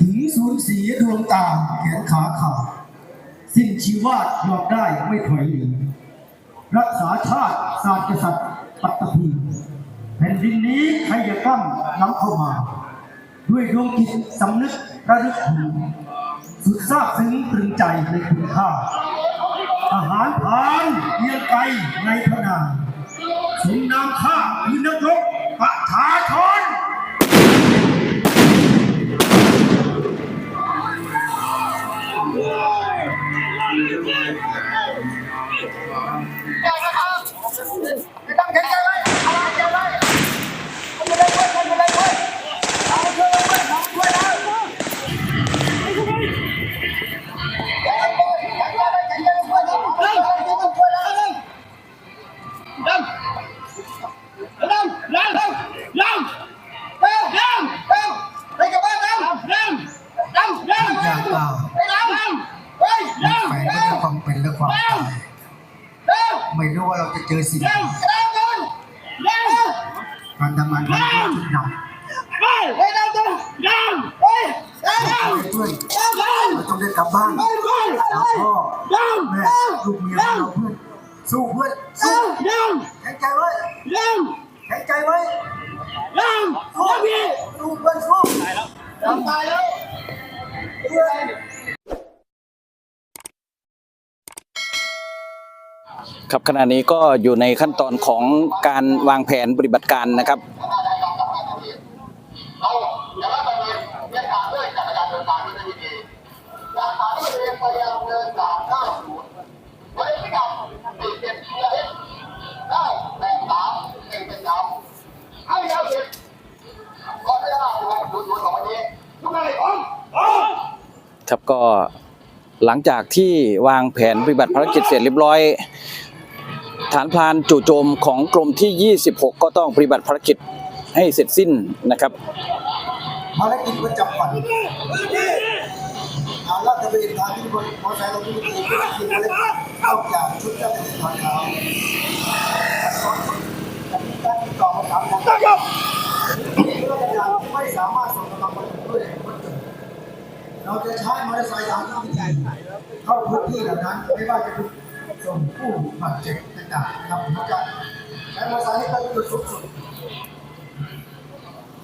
ถึงสูญเสียดวงตาแขนขาขาดสิ้นชีวาตยอมได้ไม่ถอยหนีรักษาชาติศาสตร์กษัตริย์ปัตตภีแผ่นดินนี้ใครจะกั้มล้ำเข้ามา ด้วยดวงจิตสำนึกระลึกถึงสุดซาบซึ้งตรึงใจในคุณค่าอาหารพานเยียงไกลในพนาสมนามข้าคือนักรบ เราต้องได้กลับบ้านเฮ้ยเฮ้ยหาพ่อ Lâm แม่ลูกเมียของเราเพื่อนสู้เพื่อนสู้ Lâm แข็งใจไว้ Lâm แข็งใจไว้ Lâm สู้ Lâm đi สู้เพื่อนสู้ทำตายแล้ว ครับขณะนี้ก็อยู่ในขั้นตอนของการวางแผนปฏิบัติการนะครับครับก็หลังจากที่วางแผนปฏิบัติภารกิจเสร็จเรียบร้อย ฐานพลานจู่โจมของกรมที่ 26 ก็ต้องปฏิบัติภารกิจให้เสร็จสิ้นนะครับภารกิจประจำวันอาลาดตระเวนทางที่บนมอเตอร์ไซค์เราไม่ได้เป็นอะไรนอกจากชุดเจ้าหน้าที่ทางเท้าสองชุดจะมีการติดต่อประสานงานเรไม่สามารถส่งกำลังมาถึงด้วยเราจะใช้มอเตอร์ไซค์ทางที่วิธีเข้าพื้นที่เหล่านั้นไม่ว่าจะเป็น จนผู้บาดเจ็บต่างๆนะครับเราจะใช้มอเตอร์ไซค์ให้เป็นจุดสูงสุด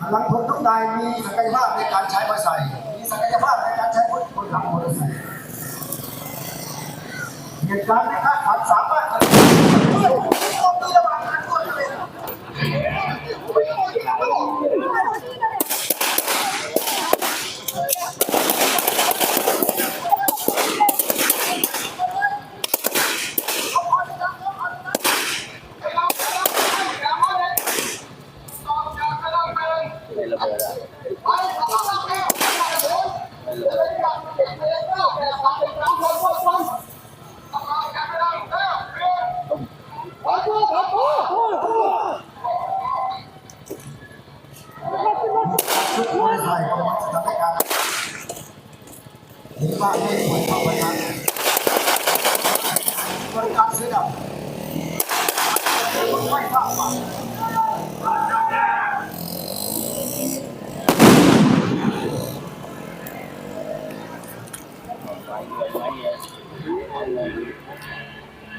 พลังพลทุกนายมีศักยภาพในการใช้ภาษามีศักยภาพในการใช้รถบนหลังมอเตอร์ไซค์เหตุการณ์ที่คาดฝันสามารถเกิดขึ้นต้องมีระหว่างการตัวเลย ชุดมอเตอร์ไซค์ของมันจะทำให้การเห็นว่าไม่ควรเข้าไปนั้นบริการเสือดำไม่ทราบว่า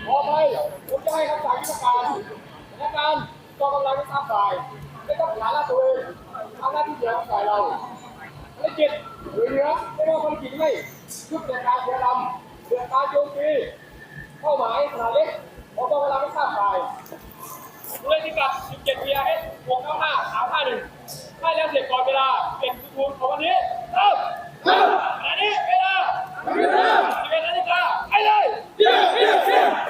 ขอไปผมจะให้คำสั่งยุทธการพนักงานกองกำลังทั้งฝ่ายไม่ต้องหาลาดตัวเองทำหน้าที่เดียวของฝ่เราภารกิจหรือเหนือไม่ว่าภารกิจให้ชุดเดินกาเสือดำเดินกาโจมตีเป้าหมายขนาดเล็กของกองกำลังทั้งฝ่ายเลขพิกัด17 PRS 695 351ให้แล้วเสร็จก่อนเวลา7ทุนของวันนี้เริ่มเริ่มขณะนี้เวลา11นาฬิกาไปเลยการ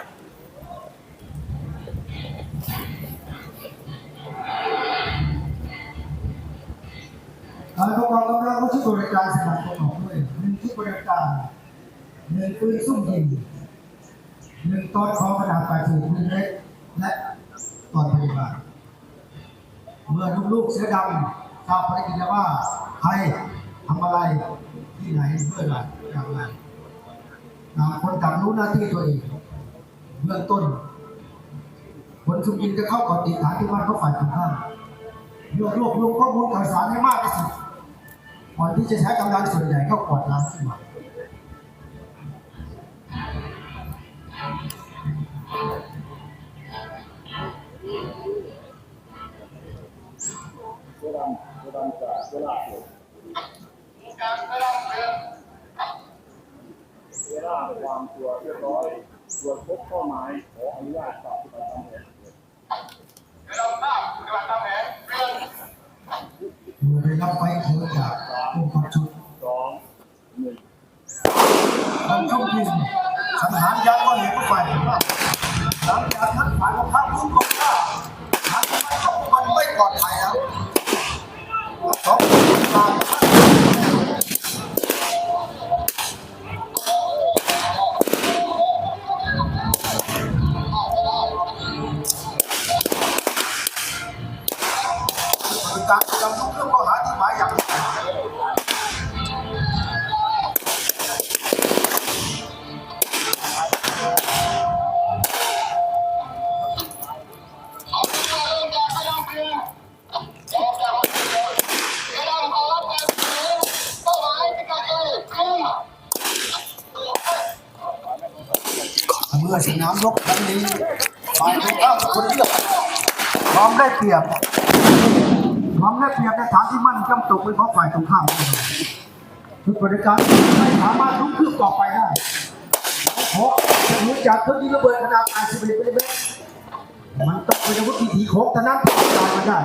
หนึ่งปืนซุ่มยิงหนึ่งตอนของขนาด80มิลลิเมตรและตอนพยาบาลเมื่อลูกๆเสือดำทราบภารกิจแล้วว่าใครทำอะไรที่ไหนเมื่อไหร่อย่างไรต่างคนต่างรู้หน้าที่ตัวเองเบื้องต้นคนซุ่มยิงจะเข้าก่อติดฐานที่บ้านเขาฝ่ายตรงข้ามรวบรวมรวมข้อมูลข่าวสารให้มากที่สุดก่อนที่จะใช้กำลังส่วนใหญ่ก็กวาดล้างขึ้นมา เงินเวลาความตัวเรียบร้อยตรวจพบข้อหมายขออนุญาตปฏิบัติตามแผนไม่รับทราบปฏิบัติตามแผนเรื่องเมื่อได้รับไฟเขียวจากผู้ขับชุดสองหนึ่งทำช่องยิงสังหารยักษ์ว่าเห็นว่าฝ่ายว่า หลังจากท่านฝ่ายของพระรู้ก็ว่าามรบครั้งนี้ฝ่ายตรงข้ามคนเลือกความได้เปรียบความได้เปรียบในฐานที่มั่นจำตกเป็นของฝ่ายตรงข้ามทุกบริการไม่สามารถลุกขึ้นต่อไปได้เพราะจะรู้จากเครื่องยิงระเบิดขนาด81มิลลิเมตรมันต้องเป็นอาวุธที่ถีโค้งเท่นั้นที่จะตายมันได้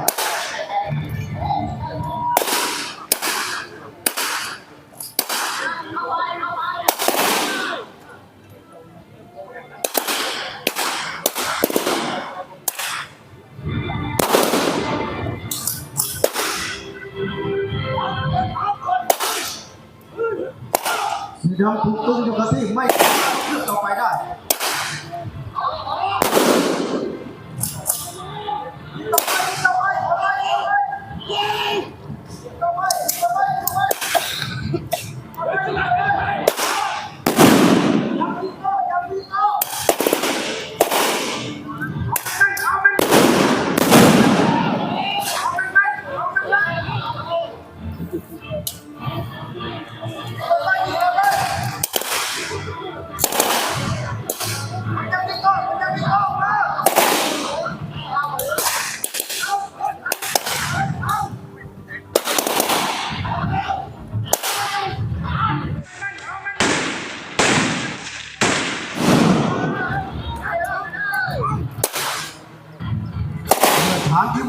สีดำถูกตึ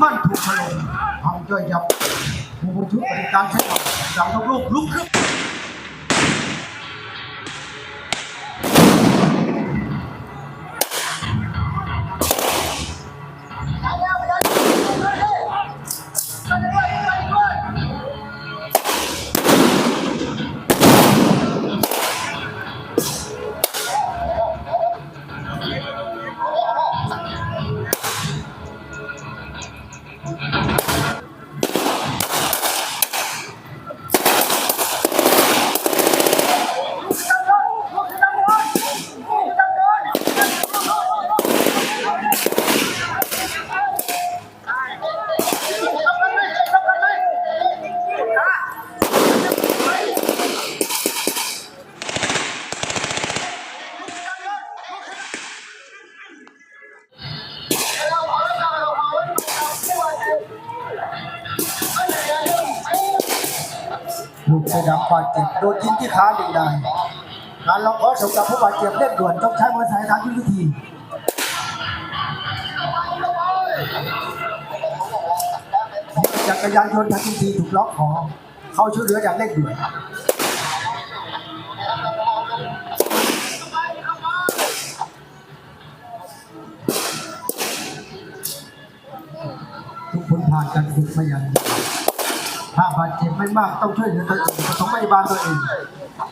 มั่นถูกถล่มทำย่อยยับผู้บรรทุกปฏิการใช้ความสั่งลูกลุกขึ้น บาดเจ็บโดนยิงที่ขาหนึ่งนายการร้องขอส่งกับผู้บาดเจ็บเร่งด่วนต้องใช้มอเตอร์ไซค์ทางยุทธวิธีจักรยานยนต์ทางยุทธวิธีถูกล็อกคอเข้าช่วยเหลืออย่างเร่งด่วนทุกคนผ่านการฝึกมาอย่างดี บาดเจ็บไม่มากต้องช่วยเหลือตัวเองปฐมพยาบาลตัวเอง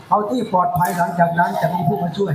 เอาที่ปลอดภัยหลังจากนั้นจะมีผู้มาช่วย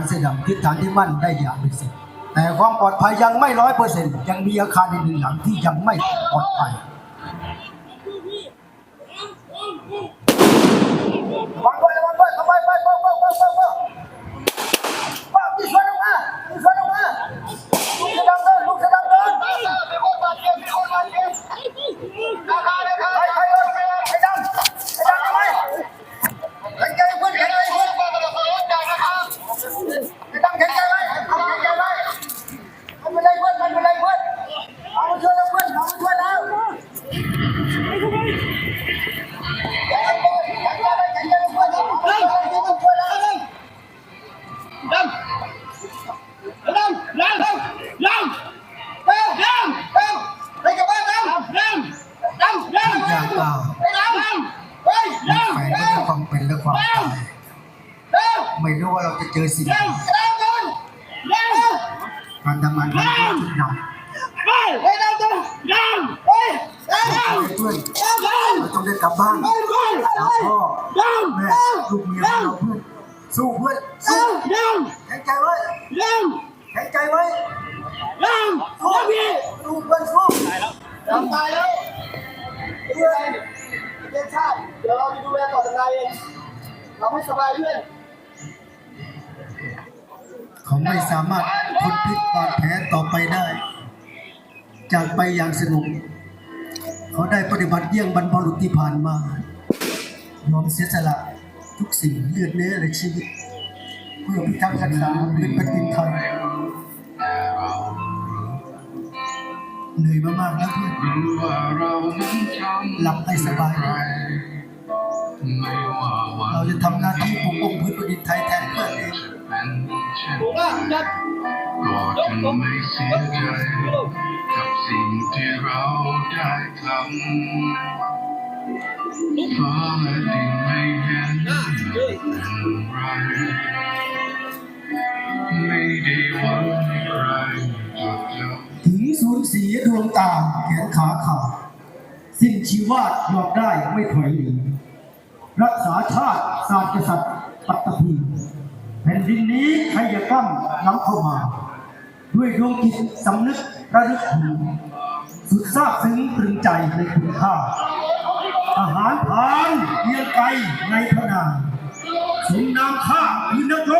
ารเสื้อดำทิศทางที่มั่นได้อย่างเป็นสิทธิ์แต่ความปลอดภัยยังไม่ร้อยเปอร์เซ็นต์ยังมีอาคารอีกหนึ่งหลังที่ยังไม่ปลอดภัย ความเป็นและความตายไม่รู้ว่าเราจะเจอสิ่งใดการทำงานของเราทุกหนักเพื่อนเราต้องได้กลับบ้านหาพ่อแม่ลูกเมียของเราเพื่อนสู้เพื่อนสู้แข็งใจไว้แข็งใจไว้สู้เพื่อนสู้ตายแล้วเพื่อน เพื่อนชาติเดี๋ยวเราจะดูแลต่อจากนายเองเราไม่สบายเพื่อนเขาไม่สามารถทนพิษบาดแผลต่อไปได้ จากไปอย่างสงบเขาได้ปฏิบัติเยี่ยงบรรพบุรุษที่ผ่านมายอมเสียสละทุกสิ่งเลือดเนื้อและชีวิต เพื่อพิทักษ์รักษาพื้นแผ่นดินไทย เหนื่อยมามากแล้วเพื่อนรู้ว่าเรานั้นทำหลับให้สบายนะไม่ว่าวันเราจะทำหน้าที่ปกป้องพื้นแผ่นดินไทยแทนเพื่อนเองเป็นเช่นถูกป่ะยัดก็จะไม่เสียใจกับสิ่งที่เราได้ทำฟ้าและดินไม่เห็นเป็นไร ดวงตาแขนขาขาดสิ้นชีวาตยอมได้ไม่ถอยหนีรักษาชาติศาสตร์กษัตริย์ปัตตภีแผ่นดินนี้ใครจะกล้ำล้ำเข้ามา ด้วยดวงจิตสำนึกระลึกถึงสุดซาบซึ้งตรึงใจในคุณค่าอาหารพานเพียงไกลในพนามสมนามข้าคือนักรบ